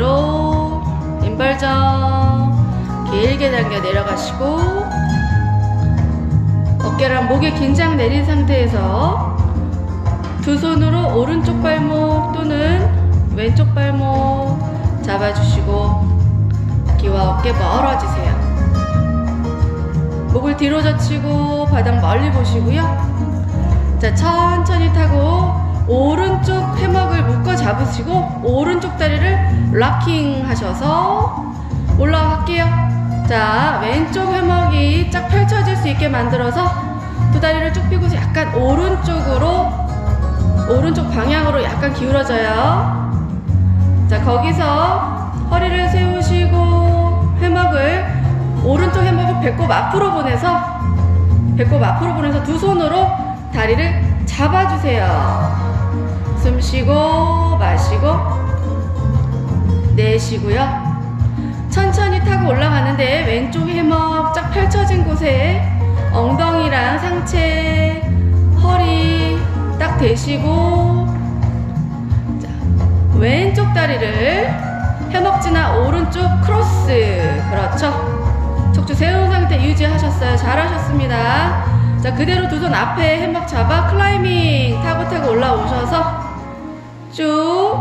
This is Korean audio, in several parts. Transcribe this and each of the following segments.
위로 인벌정 길게 당겨 내려가시고 어깨랑 목에 긴장 내린 상태에서 두 손으로 오른쪽 발목 또는 왼쪽 발목 잡아주시고 귀와 어깨 멀어지세요. 목을 뒤로 젖히고 바닥 멀리 보시고요. 자, 천천히 타고 오른쪽 해먹을 묶어 잡으시고 오른쪽 다리를 락킹 하셔서 올라갈게요. 자, 왼쪽 해먹이 쫙 펼쳐질 수 있게 만들어서 두 다리를 쭉 펴고 약간 오른쪽으로 오른쪽 방향으로 약간 기울어져요. 자, 거기서 허리를 세우시고 해먹을 오른쪽 해먹을 배꼽 앞으로 보내서 배꼽 앞으로 보내서 두 손으로 다리를 잡아주세요. 숨 쉬고 마시고 내쉬고요. 천천히 타고 올라가는데 왼쪽 해먹 쫙 펼쳐진 곳에 엉덩이랑 상체, 허리 딱 대시고 자, 왼쪽 다리를 해먹지나 오른쪽 크로스. 그렇죠? 척추 세운 상태 유지하셨어요. 잘하셨습니다. 자 그대로 두 손 앞에 해먹 잡아 클라이밍 타고 타고 올라오셔서 쭉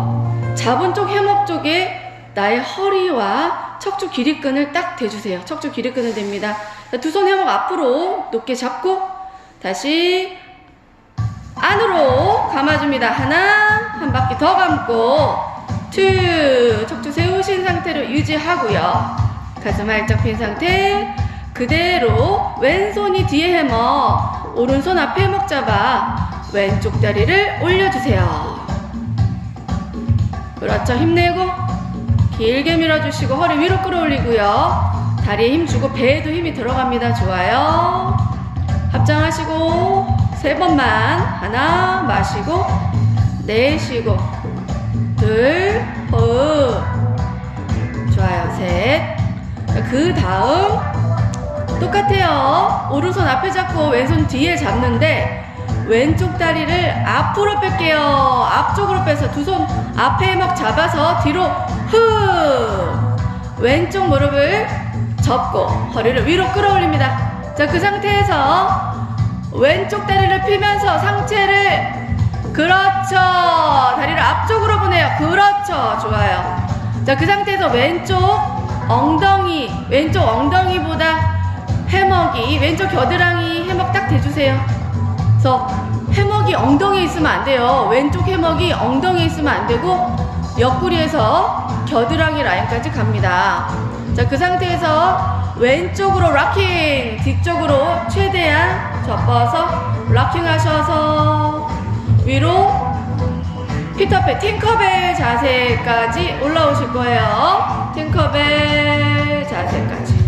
잡은 쪽 해먹 쪽에 나의 허리와 척추 길이끈을 딱 대주세요 척추 길이끈을 댑니다 두 손 해먹 앞으로 높게 잡고 다시 안으로 감아줍니다. 하나, 한 바퀴 더 감고, 투, 척추 세우신 상태로 유지하고요. 가슴 활짝 핀 상태, 그대로 왼손이 뒤에 해먹, 오른손 앞에 해먹 잡아 왼쪽 다리를 올려주세요. 그렇죠. 힘내고, 길게 밀어주시고, 허리 위로 끌어올리고요. 다리에 힘 주고, 배에도 힘이 들어갑니다. 좋아요. 합장하시고, 세 번만 하나 마시고 내쉬고 둘 호흡 좋아요 셋그 다음 똑같아요 오른손 앞에 잡고 왼손 뒤에 잡는데 왼쪽 다리를 앞으로 뺄게요. 앞쪽으로 빼서 두 손 앞에 막 잡아서 뒤로 후. 왼쪽 무릎을 접고 허리를 위로 끌어올립니다. 자 그 상태에서 왼쪽 다리를 펴면서 상체를 그렇죠. 다리를 앞쪽으로 보내요. 그렇죠. 좋아요. 자 그 상태에서 왼쪽 엉덩이 왼쪽 엉덩이보다 해먹이 왼쪽 겨드랑이 해먹 딱 대주세요 그래서 해먹이 엉덩이에 있으면 안 돼요. 왼쪽 해먹이 엉덩이에 있으면 안 되고 옆구리에서 겨드랑이 라인까지 갑니다. 자 그 상태에서 왼쪽으로 락킹 뒤쪽으로 최대한 접어서 락킹 하셔서 위로 피터팬 팅커벨 자세까지 올라오실 거예요. 팅커벨 자세까지